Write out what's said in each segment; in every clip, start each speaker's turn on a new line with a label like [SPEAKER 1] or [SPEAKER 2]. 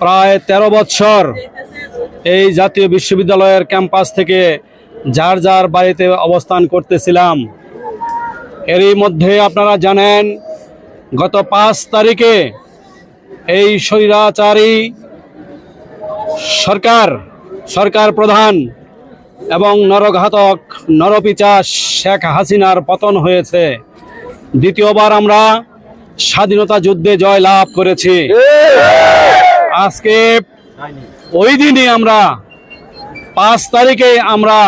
[SPEAKER 1] প্রায় ১৩ বৎসর এই জাতীয় বিশ্ববিদ্যালয়ের ক্যাম্পাস থেকে যার যার বাড়িতে অবস্থান করতেছিলাম। এরই মধ্যে আপনারা জানেন, গত পাঁচ তারিখে এই স্বৈরাচারী সরকার সরকার প্রধান এবং নরঘাতক নরপিচাস শেখ হাসিনার পতন হয়েছে। দ্বিতীয়বার আমরা স্বাধীনতা যুদ্ধে জয় লাভ করেছি। আজকে ওই দিনই আমরা পাঁচ তারিখে আমরা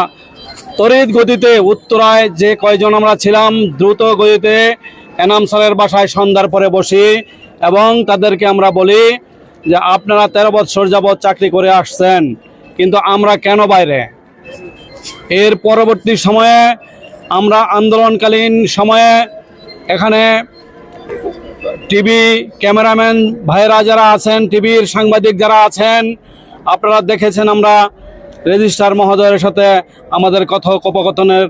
[SPEAKER 1] তড়িৎ গতিতে উত্তরায় যে কয়জন আমরা ছিলাম, দ্রুত গতিতে এনাম স্যারের বাসায় সন্ধ্যার পরে বসি এবং তাদেরকে আমরা বলি যে আপনারা তেরো বছর যাবৎ চাকরি করে আসছেন, কিন্তু আমরা কেন বাইরে? এর পরবর্তী সময়ে আমরা আন্দোলনকালীন সময়ে এখানে টিভি ক্যামেরাম্যান ভাইরা যারা আছেন, টিভির সাংবাদিক যারা আছেন, আপনারা দেখেছেন আমরা রেজিস্ট্রার মহোদয়ের সাথে আমাদের কথোপকথনের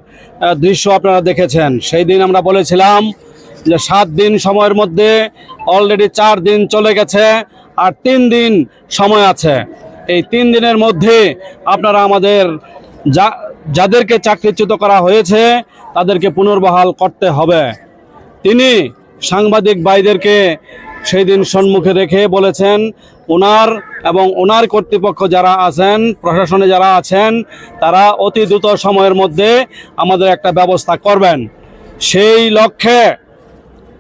[SPEAKER 1] দৃশ্য আপনারা দেখেছেন। সেই দিন আমরা বলেছিলাম যে সাত দিন সময়ের মধ্যে অলরেডি চার দিন চলে গেছে আর তিন দিন সময় আছে। এই তিন দিনের মধ্যে আপনারা আমাদের যা, যাদেরকে চাকরিচ্যুত করা হয়েছে, তাদেরকে পুনর্বহাল করতে হবে। তিনি সাংবাদিক ভাইদেরকে সেই দিন সম্মুখে রেখে বলেছেন ওনার এবং ওনার কর্তৃপক্ষ যারা আছেন, প্রশাসনে যারা আছেন, তারা অতি দ্রুত সময়ের মধ্যে আমাদের একটা ব্যবস্থা করবেন। সেই লক্ষ্যে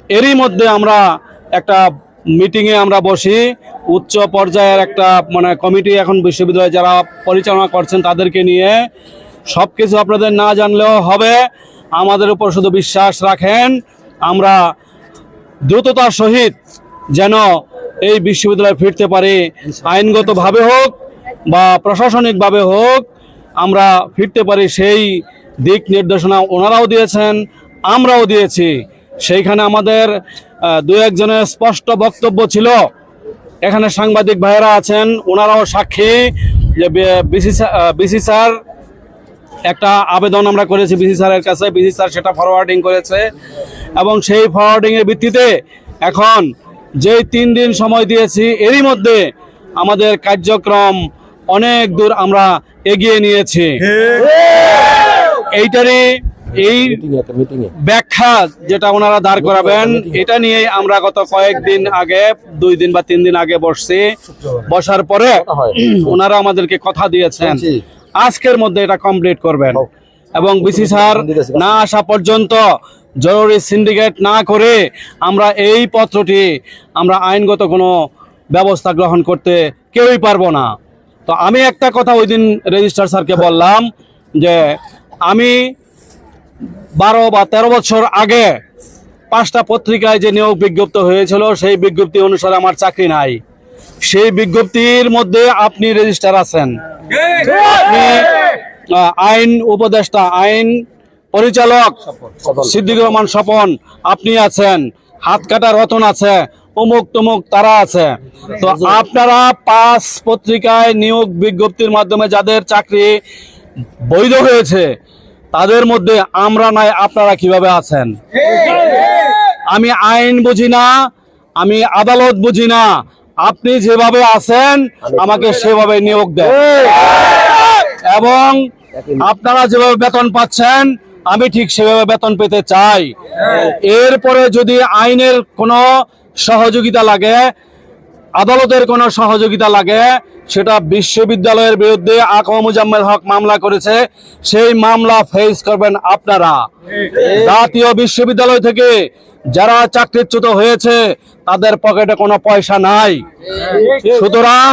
[SPEAKER 1] এরই মধ্যে আমরা একটা মিটিংয়ে আমরা বসি। উচ্চ পর্যায়ের একটা মানে কমিটি এখন বিশ্ববিদ্যালয়ে যারা পরিচালনা করছেন তাদেরকে নিয়ে। সব কিছু আপনাদের না জানলেও হবে। আমাদের উপর শুধু বিশ্বাস রাখেন। আমরা দ্রুততার সহিত যেন এই বিশ্ববিদ্যালয়ে ফিরতে পারে। আইনগতভাবে হোক বা প্রশাসনিকভাবে হোক, আমরা ফিরতে পারি সেই দিক নির্দেশনা ওনারাও দিয়েছেন, আমরাও দিয়েছি। সেইখানে আমাদের দু একজনের স্পষ্ট বক্তব্য ছিল। এখানে সাংবাদিক ভাইয়েরা আছেন, ওনারাও সাক্ষী যে বিসি স্যার একটা আবেদন আমরা করেছি বিসি স্যারের কাছে। বিসি স্যার সেটা ফরওয়ার্ডিং করেছে এবং সেই ফরওয়ার্ডিং এর ভিত্তিতে এখন যেই তিন দিন সময় দিয়েছি এরই মধ্যে আমাদের কার্যক্রম অনেক দূর আমরা এগিয়ে নিয়েছি। এইটারই এই ব্যাখ্যা যেটা ওনারা দাঁড় করাবেন এটা নিয়ে আমরা গত কয়েকদিন আগে দুই দিন বা তিন দিন আগে বসছি। বসার পরে ওনারা আমাদেরকে কথা দিয়েছেন। আজকের মধ্যে এটা কমপ্লিট করবেন। এবং বিসি স্যার না আসা পর্যন্ত জরুরি সিন্ডিকেট না করে আমরা এই পত্রটি আমরা আইনগত কোনো ব্যবস্থা গ্রহণ করতে কেউই পারব না। তো আমি একটা কথা ওই দিন রেজিস্ট্রার স্যারকে বললাম যে আমি বারো বা তেরো বছর আগে পাঁচটা পত্রিকায় যে নিয়োগ বিজ্ঞপ্তি হয়েছিল সেই বিজ্ঞপ্তি অনুসারে আমার চাকরি নাই। সেই বিজ্ঞপ্তির মধ্যে আপনি রেজিস্টার আছেন। আইন উপদেষ্টা, আইন পরিচালক সিদ্দিক রহমান স্বপন, আপনি আছেন। হাত কাটা রতন আছে, অমুক তমুক তারা আছে। তো আপনারা পাঁচ পত্রিকায় নিয়োগ বিজ্ঞপ্তির মাধ্যমে যাদের চাকরি বৈধ হয়েছে, তাদের মধ্যে আমরা নাই, আপনারা কীভাবে আছেন? আমি আইন বুঝি না, আমি আদালত বুঝি না আপনি যেভাবে আছেন আমাকে সেভাবে নিয়োগ দেন। এবং আপনারা যেভাবে বেতন পাচ্ছেন আমি ঠিক সেভাবে বেতন পেতে চাই। এরপরে যদি আইনের কোনো সহযোগিতা লাগে আদালতের কোনো সহযোগিতা লাগে সেটা বিশ্ববিদ্যালয়ের বিরুদ্ধে আকম মুজাম্মেল হক মামলা করেছে সেই মামলা ফেস করবেন আপনারা। জাতীয় বিশ্ববিদ্যালয় থেকে যারা চাকরিচ্যুত হয়েছে, তাদের পকেটে কোনো পয়সা নাই। সুতরাং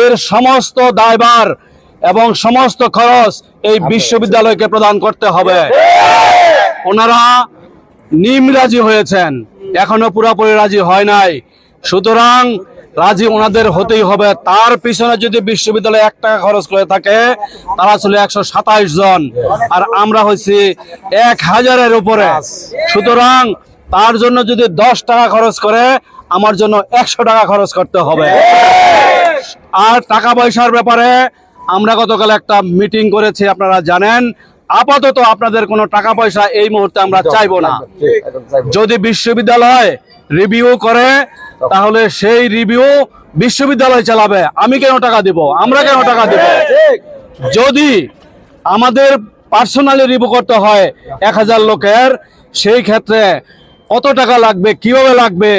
[SPEAKER 1] এর সমস্ত দায়ভার এবং সমস্ত খরচ এই বিশ্ববিদ্যালয়কে প্রদান করতে হবে। ওনারা নিম রাজি হয়েছেন, এখনও পুরোপুরি রাজি হয় নাই। সুতরাং রাজি ওনাদের হতেই হবে। তার পিছনে যদি বিশ্ববিদ্যালয় এক টাকা খরচ করে থাকে, তারা ছিল একশো সাতাইশ জন, আর আমরা হয়েছি এক হাজারের উপরে। সুতরাং তার জন্য যদি দশ টাকা খরচ করে আমার জন্য একশো টাকা খরচ করতে হবে। আর টাকা পয়সার ব্যাপারে আমরা গতকাল একটা মিটিং করেছি আপনারা জানেন। আপাতত আপনাদের কোনো টাকা পয়সা এই মুহূর্তে আমরা চাইব না। যদি বিশ্ববিদ্যালয় রিভিউ করে তাহলে সেই রিভিউ বিশ্ববিদ্যালয় চালাবে। আমি কেন টাকা দিব? আমরা কেন টাকা দিব? যদি আমাদের পার্সোনালি রিভিউ করতে হয় এক হাজার লোকের সেই ক্ষেত্রে কত টাকা লাগবে, কীভাবে লাগবে,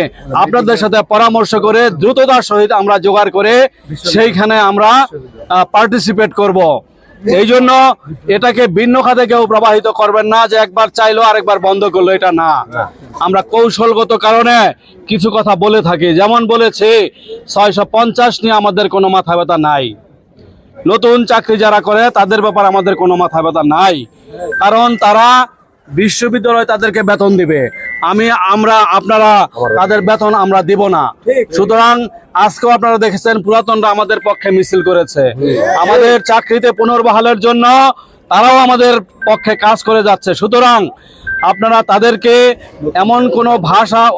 [SPEAKER 1] আপনাদের সাথে পরামর্শ করে দ্রুততার সহিত আমরা জোগাড় করে সেইখানে আমরা পার্টিসিপেট করব। এই জন্য এটাকে ভিন্ন খাতে কেউ প্রবাহিত করবেন না যে একবার চাইলো আরেকবার বন্ধ করল, এটা না। আমরা কৌশলগত কারণে কিছু কথা বলে থাকি। যেমন বলেছি, ছয়শো পঞ্চাশ নিয়ে আমাদের কোনো মাথা ব্যথা নাই। নতুন চাকরি যারা করে, তাদের ব্যাপারে আমাদের কোনো মাথা ব্যথা নাই। কারণ তারা বিশ্ববিদ্যালয় তাদেরকে বেতন দিবে। আমি, আমরা, আপনারা, তাদের বেতন আমরা দিব না। সুতরাং আজকেও আপনারা দেখেছেন পুরাতনরা আমাদের পক্ষে মিছিল করেছে। আমাদের চাকরিতে পুনর্বহালের জন্য তারাও আমাদের পক্ষে কাজ করে যাচ্ছে। সুতরাং আপনারা তাদেরকে এমন কোনো ভাষা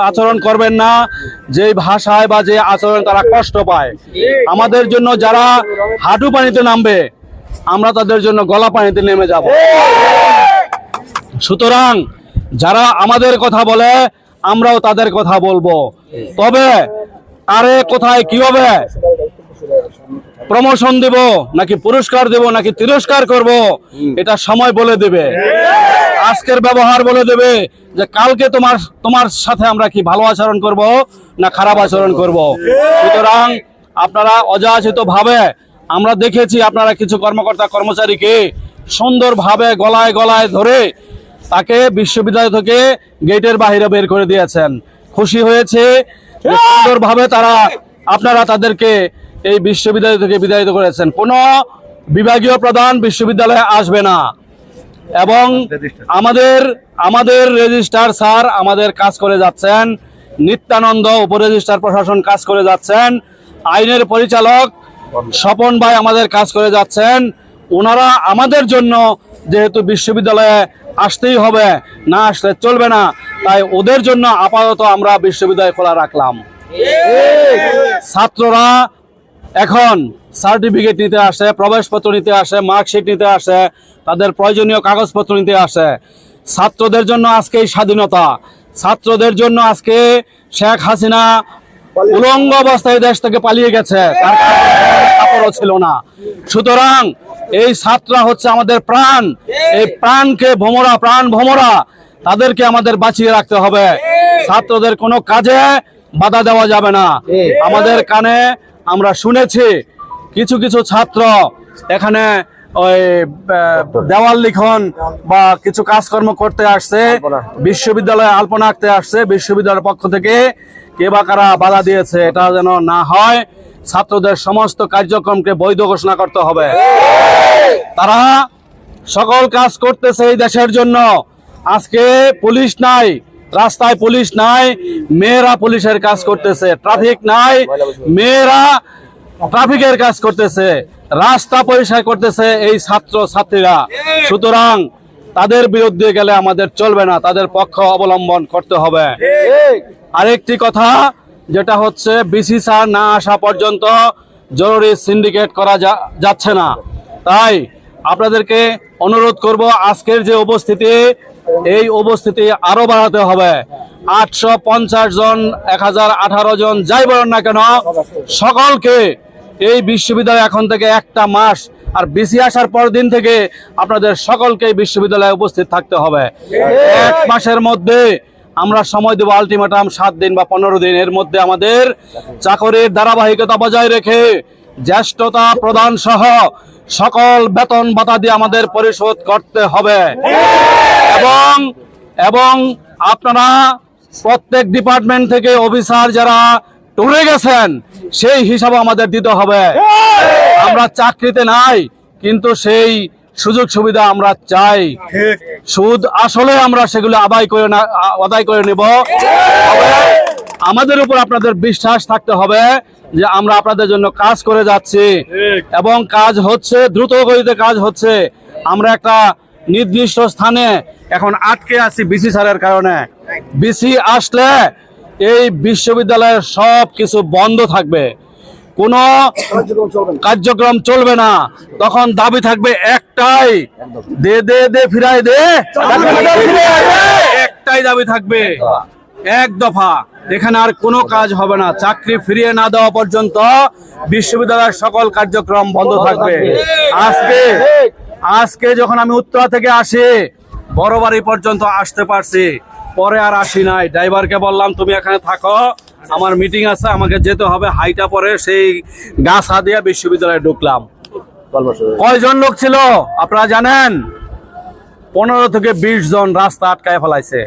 [SPEAKER 1] আচরণ করবেন না যে ভাষায় বা যে আচরণ তারা কষ্ট পায়। আমাদের জন্য যারা হাঁটু পানিতে নামবে, আমরা তাদের জন্য গলা পানিতে নেমে যাব। সুতরাং যারা আমাদের কথা বলে, আমরাও তাদের কথা বলব। তবে আরে কোথায় কি হবে প্রমোশন দেব নাকি পুরস্কার দেব নাকি তিরস্কার করব, এটা সময় বলে দেবে। আজকের ব্যবহার বলে দেবে যে কালকে তোমার তোমার সাথে আমরা কি ভালো আচরণ করব না খারাপ আচরণ করব। সুতরাং আপনারা অযাচিত ভাবে, আমরা দেখেছি আপনারা কিছু কর্মকর্তা কর্মচারীকে সুন্দরভাবে গলায় গলায় ধরে তাকে বিশ্ববিদ্যালয় থেকে গেটের বাইরে বের করে দিয়েছেন। খুশি হয়েছে সুন্দরভাবে তারা আপনারা তাদেরকে এই বিশ্ববিদ্যালয় থেকে বিদায়িত করেছেন। কোনো বিভাগীয় প্রধান বিশ্ববিদ্যালয়ে আসবে না। এবং আমাদের আমাদের রেজিস্ট্রার স্যার আমাদের কাজ করে যাচ্ছেন। নিত্যানন্দ উপরেজিস্ট্রার প্রশাসন কাজ করে যাচ্ছেন। আইনের পরিচালক স্বপন ভাই আমাদের কাজ করে যাচ্ছেন। ওনারা আমাদের জন্য যেহেতু বিশ্ববিদ্যালয়ে আসতেই হবে, না আসলে চলবে না। তাই ওদের জন্য আপাতত আমরা বিশ্ববিদ্যালয় খোলা রাখলাম। ছাত্ররা এখন সার্টিফিকেট নিতে আসে, প্রবেশপত্র নিতে আসে, মার্কশিট নিতে আসে, তাদের প্রয়োজনীয় কাগজপত্র নিতে আসে। ছাত্রদের জন্য আজকে স্বাধীনতা। ছাত্রদের জন্য আজকে শেখ হাসিনা উলঙ্গ অবস্থায় দেশ থেকে পালিয়ে গেছে। তার ছিল না। সুতরাং এই ছাত্ররা হচ্ছে আমাদের প্রাণ। এই প্রাণকে ভোমরা, প্রাণ ভোমরা, তাদেরকে আমাদের বাঁচিয়ে রাখতে হবে। ছাত্রদের কোনো কাজে বাধা দেওয়া যাবে না। আমাদের কানে আমরা শুনেছি, কিছু কিছু ছাত্র এখানে ওই দেওয়াল লিখন বা কিছু কাজকর্ম করতে আসছে। বিশ্ববিদ্যালয়ে আলপনা আঁকতে আসছে। বিশ্ববিদ্যালয়ের পক্ষ থেকে কে বা কারা বাধা দিয়েছে এটা যেন না হয় ছাত্রদের সমস্ত কার্যক্রমকে বৈধ ঘোষণা করতে হবে। তারা সকল কাজ করতেছে এই দেশের জন্য। আজকে পুলিশ নাই রাস্তায় পুলিশ নাই মেয়েরা পুলিশের কাজ করতেছে। ট্রাফিক নাই মেয়েরা ট্রাফিকের কাজ করতেছে, রাস্তা পরিষ্কার করতেছে এই ছাত্র ছাত্রীরা সুতরাং তাদের বিরুদ্ধে গেলে আমাদের চলবে না, তাদের পক্ষ অবলম্বন করতে হবে। আরেকটি কথা, যেটা হচ্ছে বিসি স্যার না আসা পর্যন্ত জরুরি সিন্ডিকেট করা যাচ্ছে না। তাই আপনাদেরকে অনুরোধ করব, আজকের যে উপস্থিতি, এই উপস্থিতি আরও বাড়াতে হবে। আটশো পঞ্চাশ জন, এক হাজার আঠারো জন, যাই বলেন না কেন, সকলকে এই বিশ্ববিদ্যালয় এখন থেকে একটা মাস, আর বিসি আসার পর দিন থেকে আপনাদের সকলকে বিশ্ববিদ্যালয়ে উপস্থিত থাকতে হবে। এক মাসের মধ্যে আমরা সময় দেবো আলটিমেটাম সাত দিন বা পনেরো দিন এর মধ্যে আমাদের চাকরির ধারাবাহিকতা বজায় রেখে জ্যেষ্ঠতা প্রদান সহ সকল বেতন ভাতা দিয়ে আমাদের পরিশোধ করতে হবে। এবং এবং আপনারা প্রত্যেক ডিপার্টমেন্ট থেকে অফিসার যারা টুরে গেছেন সেই হিসাব আমাদের দিতে হবে। আমরা চাকরিতে নাই কিন্তু সেই সুযোগ সুবিধা আমরা চাই। সুদ আসলে আমরা সেগুলো আদায় করে না আদায় করে নেব। আমাদের উপর আপনাদের বিশ্বাস থাকতে হবে যে আমরা আপনাদের জন্য কাজ করে যাচ্ছি। এবং কাজ হচ্ছে দ্রুত গতিতে কাজ হচ্ছে। আমরা একটা নির্দিষ্ট স্থানে এখন আটকে আছি বিসি সারের কারণে। বিসি আসলে এই বিশ্ববিদ্যালয়ের সব কিছু বন্ধ থাকবে। কোনো কার্যক্রম চলবে না। তখন দাবি থাকবে একটাই, দে দে দে, ফিরাই, দে। একটাই দাবি থাকবে, এক দফা। এখানে আর কোনো কাজ হবে না। চাকরি ফিরিয়ে না দেওয়া পর্যন্ত বিশ্ববিদ্যালয়ের সকল কার্যক্রম বন্ধ থাকবে। আজকে আজকে যখন আমি উত্তরা থেকে আসি বড় বাড়ি পর্যন্ত আসতে পারছি। পরে আর আসি নাই। ড্রাইভারকে বললাম তুমি এখানে থাকো আমার মিটিং আছে আমাকে যেতে হবে। হাইটা পরে সেই গা সাদিয়া বিশ্ববিদ্যালয়ে ঢুকলাম। কয়জন লোক ছিল? আপনারা জানেন? পনেরো থেকে বিশ জন রাস্তা আটকায় ফেলাইছে।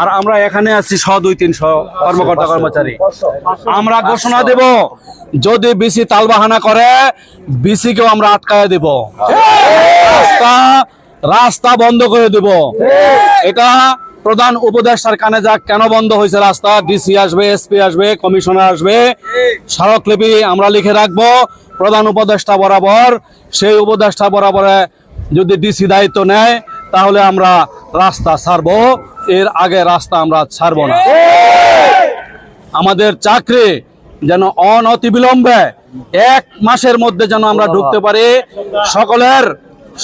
[SPEAKER 1] আর আমরা এখানে আছি শ দুই তিনশো কর্মকর্তা কর্মচারী। আমরা ঘোষণা দেব যদি বিসি তালবাহানা করে বিসি কেও আমরা আটকায় দেব। রাস্তা রাস্তা বন্ধ করে দেব। এটা প্রধান উপদেষ্টার কানে যাক কেন বন্ধ হয়েছে রাস্তা? ডিসি আসবে এসপি আসবে কমিশনার আসবে। স্মারকলিপি আমরা লিখে রাখব প্রধান উপদেষ্টা বরাবর। সেই উপদেষ্টা বরাবরে যদি ডিসি দায়িত্ব নেয় তাহলে আমরা রাস্তা ছাড়বো। এর আগে রাস্তা আমরা ছাড়বো না। আমাদের চাকরি যেন অনতিবিলম্বে এক মাসের মধ্যে যেন আমরা ঢুকতে পারি। সকলের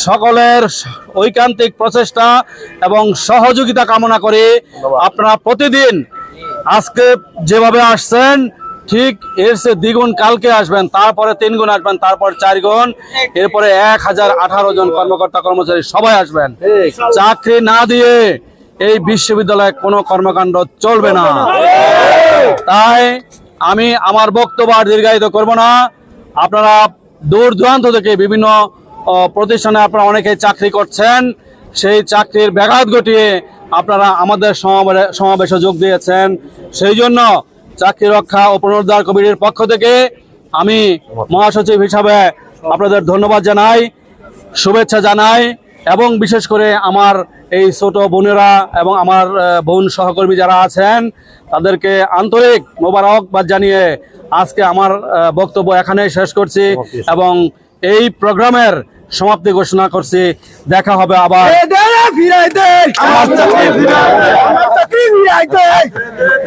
[SPEAKER 1] সকলের ঐকান্তিক প্রচেষ্টা এবং সহযোগিতা কামনা করে আপনারা প্রতিদিন আজকে যেভাবে আসছেন ঠিক এর সে দ্বিগুণ কালকে আসবেন তারপরে তিন গুণ আসবেন তারপর চার গুণ এরপরে এক হাজার আঠারো জন কর্মকর্তা কর্মচারী সবাই আসবেন। চাকরি না দিয়ে এই বিশ্ববিদ্যালয়ে কোনো কর্মকাণ্ড চলবে না। তাই আমি আমার বক্তব্য আর দীর্ঘায়িত করব না। আপনারা দূর দূরান্ত থেকে বিভিন্ন প্রতিষ্ঠানে আপনারা অনেকে চাকরি করছেন। সেই চাকরির ব্যাঘাত ঘটিয়ে আপনারা আমাদের সমাবেশে যোগ দিয়েছেন। সেই জন্য চাকরি রক্ষা ও পুনরুদ্ধার কমিটির পক্ষ থেকে আমি মহাসচিব হিসাবে আপনাদের ধন্যবাদ জানাই শুভেচ্ছা জানাই এবং বিশেষ করে আমার এই ছোট বোনেরা এবং আমার বোন সহকর্মী যারা আছেন তাদেরকে আন্তরিক মোবারকবাদ জানিয়ে আজকে আমার বক্তব্য এখানেই শেষ করছি। এবং এই প্রোগ্রামের সমাপ্তি ঘোষণা করছে। দেখা হবে আবার।